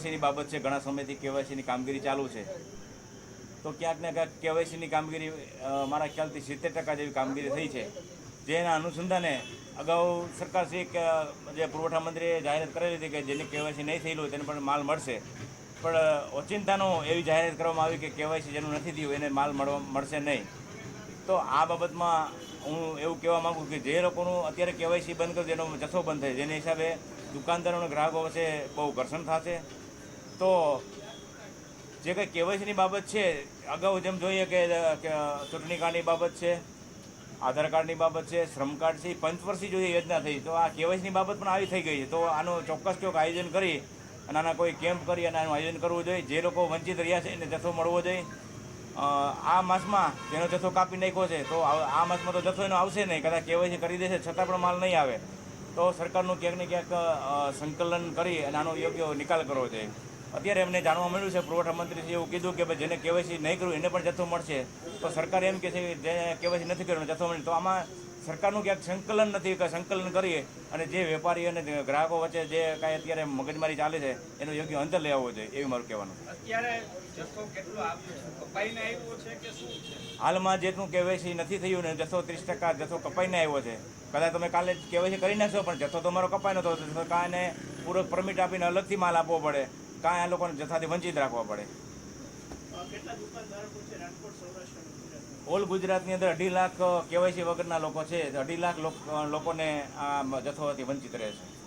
કેવાયસીની બાબત છે, ઘણા સમયથી કેવાયસીની કામગીરી ચાલુ છે. તો ક્યાંક ને ક્યાંક કેવાયસીની કામગીરી મારા ખ્યાલથી સિત્તેર ટકા જેવી કામગીરી થઈ છે. જેના અનુસંધાને અગાઉ સરકારશ્રી જે પુરવઠા મંત્રીએ જાહેરાત કરેલી હતી કે જેની કેવાયસી નહીં થયેલું હોય તેને પણ માલ મળશે. પણ ઓચિંતાનો એવી જાહેરાત કરવામાં આવી કે કેવાયસી જેનું નથી થયું, એને માલ મળવા, મળશે નહીં. તો આ બાબતમાં હું એવું કહેવા માગું કે જે લોકોનું અત્યારે કેવાયસી બંધ કર્યું એનો જથ્થો બંધ થાય. જેને હિસાબે દુકાનદારો અને ગ્રાહકો વચ્ચે બહુ ઘર્ષણ થશે. તો જે કંઈ કેવાયસીની બાબત છે, અગાઉ જેમ જોઈએ કે ચૂંટણી કાર્ડની બાબત છે, આધાર કાર્ડની બાબત છે, શ્રમ કાર્ડ છે પંચવર્ષી જોઈએ યોજના થઈ. તો આ કેવાયસીની બાબત પણ આવી થઈ ગઈ છે. તો આનું ચોક્કસ ચોક આયોજન કરી અને આના કોઈ કેમ્પ કરી અને આનું આયોજન કરવું જોઈએ. જે લોકો વંચિત રહ્યા છે એને જથ્થો મળવો જોઈએ. આ માસમાં જેનો જથ્થો કાપી નાખ્યો છે. તો આ માસમાં તો જથ્થો એનો આવશે નહીં. કદાચ કેવાયસી કરી દેશે છતાં પણ માલ નહીં આવે. તો સરકારનું ક્યાંક ને ક્યાંક સંકલન કરી અને આનો યોગ્ય નિકાલ કરવો જોઈએ. અત્યારે એમને જાણવા મળ્યું છે પુરવઠા મંત્રીશ્રીએ એવું કીધું કે ભાઈ જેને કેવાયસી નહીં કર્યું એને પણ જથ્થો મળશે. તો સરકાર એમ કહે છે કે જેને કેવાયસી નથી કર્યું જથ્થો મળે. તો આમાં સરકારનું ક્યાંક સંકલન નથી કે સંકલન કરીએ અને જે વેપારી અને ગ્રાહકો વચ્ચે જે કાંઈ અત્યારે મગજમારી ચાલે છે એનું યોગ્ય અંતર લઈ આવવો જોઈએ એવું મારું કહેવાનું હાલમાં જેટલું કેવાયસી નથી થયું ને જથ્થો ત્રીસ ટકા જથ્થો કપાઈને આવ્યો છે. કદાચ તમે કાલે કેવાયસી કરી નાખશો પણ જથ્થો તમારો કપાઈ નતો એને પૂરો પરમિટ આપીને અલગથી માલ આપવો પડે. કાં આ લોકોને જથ્થાથી વંચિત રાખવા પડે. ઓલ ગુજરાતની અંદર અઢી લાખ કેવાયસી વગરના લોકો છે. અઢી લાખ લોક- લોકોને આ જથ્થોથી વંચિત રહે છે.